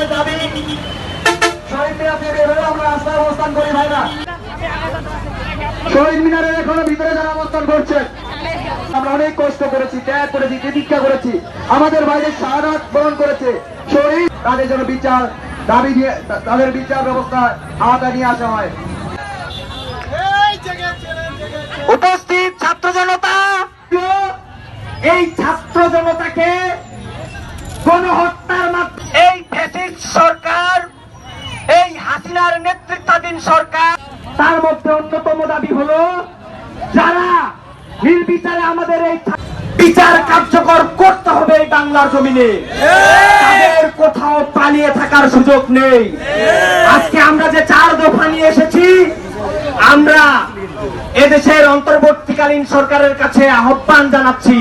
আমাদের দাবি শহীদ মিনার থেকে বের আমরা রাস্তায় অবস্থান করি ভাইরা শহীদ মিনারের এখনও ভিতরে যারা অবস্থান করছেন আমরা অনেক কষ্ট করেছি ত্যাগ করেছি প্রতীক্ষা করেছি। আমাদের বাইরে শাহাদ বরণ করেছে। শহীদ তাদের জন্য বিচার দাবি তা- তাদের বিচার ব্যবস্থা আওতায় নিয়ে আসা হয়। উপস্থিত ছাত্র জনতা এই ছাত্র জনতাকে গণহত্যার মাধ্যমে এই ফ্যাসিস্ট সরকার এই হাসিনার নেতৃত্বাধীন সরকার। তার মধ্যে অন্যতম দাবি হলো, যারা নির্বিচারে আমাদের এই বিচার কার্যকর করতে হবে এই বাংলার জমিনে। কোথাও পালিয়ে থাকার সুযোগ নেই। আজকে আমরা যে চার দফা নিয়ে এসেছি, আমরা এদেশের অন্তর্বর্তীকালীন সরকারের কাছে আহ্বান জানাচ্ছি।